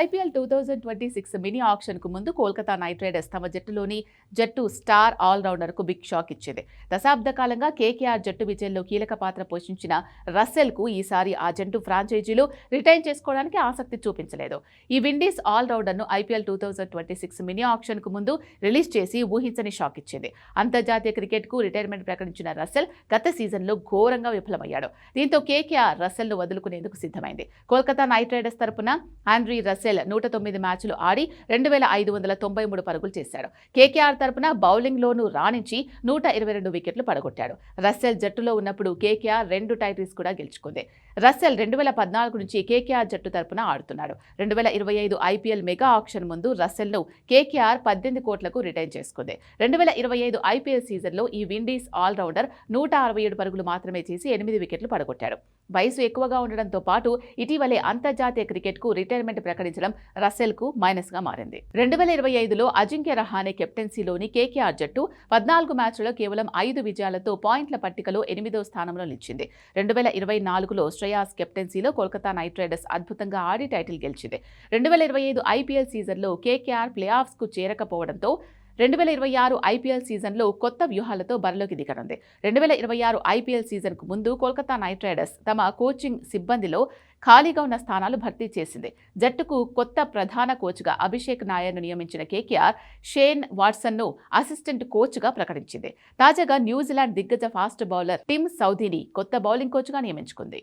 IPL two thousand twenty six mini ఆక్షన్కు ముందు Kolkata night Riders తమ జట్టులోని జట్టు స్టార్ ఆల్రౌండర్కు బిగ్ షాక్ ఇచ్చింది. దశాబ్ద కాలంగా కేకేఆర్ జట్టు విజయంలో కీలక పాత్ర పోషించిన రస్సెల్కు ఈసారి ఆ జట్టు ఫ్రాంచైజీలు రిటైన్ చేసుకోవడానికి ఆసక్తి చూపించలేదు. ఈ Windies ఆల్రౌండర్ను IPL two thousand twenty six mini ఆక్షన్కు ముందు రిలీజ్ చేసి ఊహించని షాక్ ఇచ్చింది. అంతర్జాతీయ క్రికెట్కు రిటైర్మెంట్ ప్రకటించిన రస్సెల్ గత సీజన్లో ఘోరంగా విఫలమయ్యాడు. దీంతో కేకేఆర్ రస్సెల్ను వదులుకునేందుకు సిద్ధమైంది. కోల్కతా నైట్ రైడర్స్ తరపున ఆండ్రీ రస్సెల్ నూట తొమ్మిది మ్యాచ్లు ఆడి రెండు వేల ఐదు వందల తొంభై మూడు పరుగులు చేశాడు. కేకేఆర్ తరపున బౌలింగ్లోనూ రాణించి నూట ఇరవై రెండు వికెట్లు పడగొట్టాడు. రస్సెల్ జట్టులో ఉన్నప్పుడు కేకేఆర్ రెండు టైటిల్స్ కూడా గెలుచుకుంది. రస్సెల్ రెండు వేల పద్నాలుగు నుంచి కేకేఆర్ జట్టు తరపున ఆడుతున్నాడు. రెండు వేల ఇరవై ఐదు ఐపీఎల్ మెగా ఆక్షన్ ముందు రస్సెల్ను కేకేఆర్ పద్దెనిమిది కోట్లకు రిటైన్ చేసుకుంది. రెండు వేల ఇరవై ఐదు ఐపీఎల్ సీజన్లో ఈ విండీస్ ఆల్రౌండర్ నూట అరవై ఏడు పరుగులు మాత్రమే చేసి ఎనిమిది వికెట్లు పడగొట్టాడు. వయసు ఎక్కువగా ఉండడంతో పాటు ఇటీవలే అంతర్జాతీయ క్రికెట్కు రిటైర్మెంట్ ప్రకటించారు ప్రకటించడం రసెల్కు మైనస్గా మారింది. రెండు వేల ఇరవై ఐదులో అజింక్య రహానే కెప్టెన్సీలోని కేకేఆర్ జట్టు పద్నాలుగు మ్యాచ్లలో కేవలం ఐదు విజయాలతో పాయింట్ల పట్టికలో ఎనిమిదో స్థానంలో నిలిచింది. రెండు వేల ఇరవై నాలుగులో శ్రేయాస్ కెప్టెన్సీలో కోల్కతా నైట్ రైడర్స్ అద్భుతంగా ఆడి టైటిల్ గెలిచింది. రెండు వేల ఇరవై ఐదు ఐపీఎల్ సీజన్లో కేకేఆర్ ప్లే ఆఫ్స్కు చేరకపోవడంతో రెండు వేల ఇరవై ఆరు ఐపీఎల్ సీజన్లో కొత్త వ్యూహాలతో బరిలోకి దిగనుంది. రెండు వేల ఇరవై ఆరు ఐపీఎల్ సీజన్కు ముందు కోల్కతా నైట్ రైడర్స్ తమ కోచింగ్ సిబ్బందిలో ఖాళీగా ఉన్న స్థానాలు భర్తీ చేసింది. జట్టుకు కొత్త ప్రధాన కోచ్గా అభిషేక్ నాయర్ను నియమించిన కేకేఆర్ షేన్ వాట్సన్ను అసిస్టెంట్ కోచ్గా ప్రకటించింది. తాజాగా న్యూజిలాండ్ దిగ్గజ ఫాస్ట్ బౌలర్ టిమ్ సౌదీని కొత్త బౌలింగ్ కోచ్గా నియమించుకుంది.